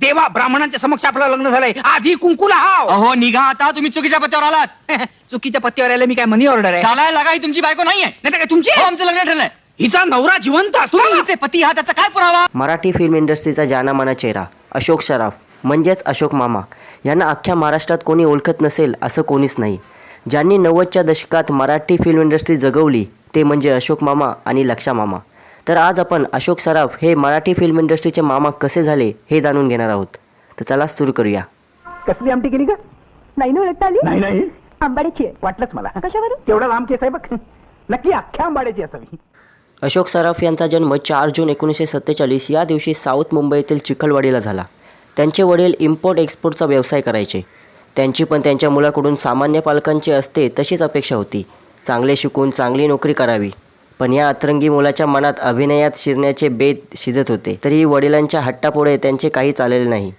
देवा ब्राह्मणांच्या समक्ष आपलं लग्न झालंय. आधी कुंकुला हाव अहो निघा आता तुम्ही चुकीच्या पत्त्यावर आलात. चुकीच्या पत्त्यावर यायला मी काय मनी ऑर्डर आहे? चालायला लागा ही तुमची बायको नाहीये. नाही तर काय तुमची? हो, आमचं लग्न ठरलंय. हिचा नवरा जिवंत असतो. तुम्ही हिचे पती हा त्याचा काय पुरावा? मराठी फिल्म इंडस्ट्रीचा जानामाना चेहरा अशोक सराफ म्हणजेच अशोक मामा. यांना अख्ख्या महाराष्ट्रात कोणी ओळखत नसेल असं कोणीच नाही. ज्यांनी नव्वदच्या दशकात मराठी फिल्म इंडस्ट्री जगवली ते म्हणजे अशोक मामा आणि लक्षा मामा. तर आज आपण अशोक सराफ हे मराठी फिल्म इंडस्ट्रीचे मामा कसे झाले हे जाणून घेणार आहोत. तर चला सुरू करूया. कसली आमटी केली का नाही ना ओळखता आली? नाही नाही. आंबाड्याची. आहे वाटलंच मला. कशावरून? तेवढा लांब केस आहे बघ. नक्की अख्ख्या आंबाड्याची असावी अशोक सराफ यांचा जन्म चार जून एकोणीसशे सत्तेचाळीस या दिवशी साऊथ मुंबईतील चिखलवाडीला झाला. त्यांचे वडील इम्पोर्ट एक्सपोर्टचा व्यवसाय करायचे. त्यांची पण त्यांच्या मुलाकडून सामान्य पालकांची असते तशीच अपेक्षा होती. चांगले शिकून चांगली नोकरी करावी. पण या अतरंगी मुलाच्या मनात अभिनयात शिरण्याचे बेत शिजत होते. तरीही वडिलांच्या हट्टापुढे त्यांचे काही चालले नाही.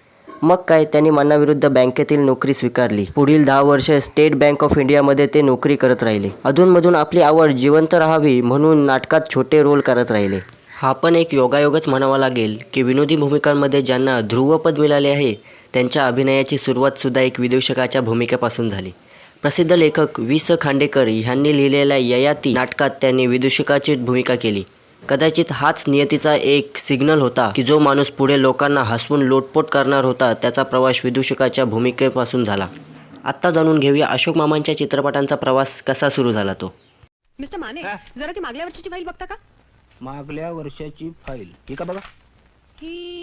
मग काय? त्यांनी मनाविरुद्ध बँकेतील नोकरी स्वीकारली. पुढील दहा वर्ष स्टेट बँक ऑफ इंडियामध्ये ते नोकरी करत राहिले. अधूनमधून आपली आवड जिवंत राहावी म्हणून नाटकात छोटे रोल करत राहिले. हा पण एक योगायोगच म्हणावा लागेल की विनोदी भूमिकांमध्ये ज्यांना ध्रुवपद मिळाले आहे त्यांच्या अभिनयाची सुरुवातसुद्धा एक विदूषकाच्या भूमिकेपासून झाली. प्रसिद्ध लेखक वि स खांडेकर ह्यांनी लिहिलेल्या ययाती नाटकात त्यांनी विदूषकाची भूमिका केली. कदाचित हाच नियतीचा एक सिग्नल होता की जो माणूस पुढे लोकांना हसवून लोटपोट करणार होता त्याचा प्रवास विदूषकाच्या भूमिकेपासून झाला. आत्ता जाणून घेऊया अशोक मामांच्या चित्रपटांचा प्रवास कसा सुरू झाला तो. मिस्टर माने जरा ती मागल्या वर्षीची फाईल बघता का? मागल्या वर्षाची फाईल ठीक आहे बघा? ही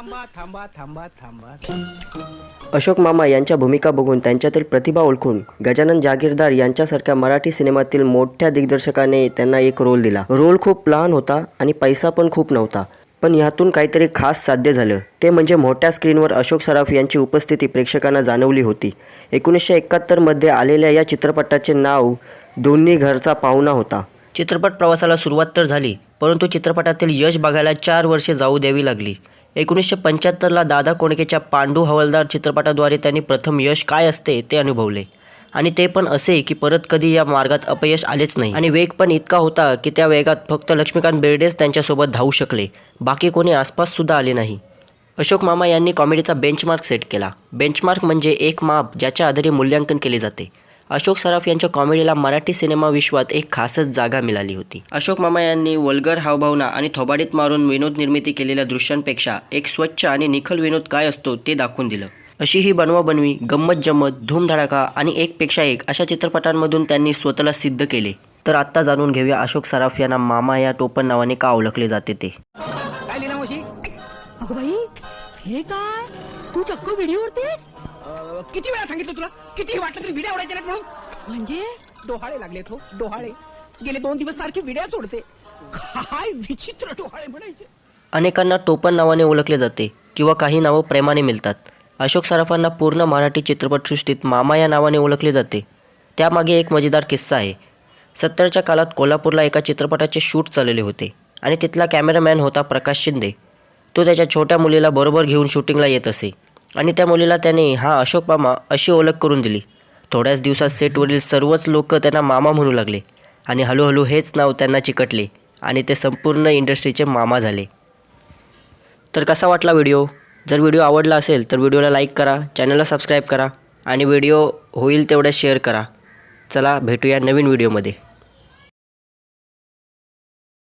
थांबा थांबा थांबा थांबा. अशोक मामा यांच्या भूमिका बघून त्यांच्यातील प्रतिभा ओळखून गजानन जागीरदार यांच्यासारख्या मराठी सिनेमातील मोठ्या दिग्दर्शकाने त्यांना एक रोल दिला. रोल खूप लहान होता आणि पैसा पण खूप नव्हता. पण यातून काहीतरी खास साध्य झालं. ते म्हणजे मोठ्या स्क्रीनवर अशोक सराफ यांची उपस्थिती प्रेक्षकांना जाणवली होती. एकोणीसशे एकाहत्तरमध्ये आलेल्या या चित्रपटाचे नाव दोन्ही घरचा पाहुणा होता. चित्रपट प्रवासाला सुरुवात तर झाली परंतु चित्रपटातील यश बघायला चार वर्षे जाऊ द्यावी लागली. एकोणीसशे पंच्याहत्तरला दादा कोणकेच्या पांडू हवालदार चित्रपटाद्वारे त्यांनी प्रथम यश काय असते ते अनुभवले. आणि ते पण असे की परत कधी या मार्गात अपयश आलेच नाही. आणि वेग पण इतका होता की त्या वेगात फक्त लक्ष्मीकांत बेर्डेच त्यांच्यासोबत धावू शकले. बाकी कोणी आसपाससुद्धा आले नाही. अशोक मामा यांनी कॉमेडीचा बेंचमार्क सेट केला. बेंचमार्क म्हणजे एक माप ज्याच्या आधारे मूल्यांकन केले जाते. अशोक सराफ यांच्या कॉमेडीला मराठी सिनेमा विश्वात एक खासच जागा मिळाली होती. अशोक मामा यांनी वल्गर हावभावना आणि थोबाडीत मारून विनोद निर्मिती केलेल्या दृश्यांपेक्षा एक स्वच्छ आणि निखल विनोद काय असतो ते दाखवून दिलं. अशी ही बनवाबनवी गंमत जम्मत धूमधडाका आणि एकपेक्षा एक अशा चित्रपटांमधून त्यांनी स्वतःला सिद्ध केले. तर आत्ता जाणून घेऊया अशोक सराफ यांना मामा या टोपण नावाने का ओळखले जाते ते. काय लिहिलं मावशी? अगं बाई हे काय? तू चक्क व्हिडिओ अं, किती वेळा सांगितलं तुला? किती वाटलं तरी विड्या उडायच्या नाहीत म्हणून. म्हणजे? डोहाळे लागले तो डोहाळे. गेले दोन दिवस सारखी विड्या सोडते. काय विचित्र डोहाळे म्हणायचे. अनेकांना टोपण नावाने ओळखले जाते किंवा काही नावं प्रेमाने मिळतात. अशोक सराफांना पूर्ण मराठी चित्रपटसृष्टीत मामा या नावाने ओळखले जाते. त्यामागे एक मजेदार किस्सा आहे. सत्तरच्या काळात कोल्हापूरला एका चित्रपटाचे शूट चाललेले होते आणि तिथला कॅमेरामॅन होता प्रकाश शिंदे. तो त्याच्या छोट्या मुलीला बरोबर घेऊन शूटिंगला येत असे. आणि त्या मुलीला त्याने हा अशोक मामा अशी ओळख करून दिली. थोड्याच दिवसात सेटवरील सर्वच लोक त्यांना मामा म्हणू लागले आणि हळूहळू हेच नाव त्यांना चिकटले आणि ते संपूर्ण इंडस्ट्रीचे मामा झाले. तर कसा वाटला व्हिडिओ? जर व्हिडिओ आवडला असेल तर व्हिडिओला लाईक करा चॅनलला सबस्क्राईब करा आणि व्हिडिओ होईल तेवढ्या शेअर करा. चला भेटूया नवीन व्हिडिओमध्ये.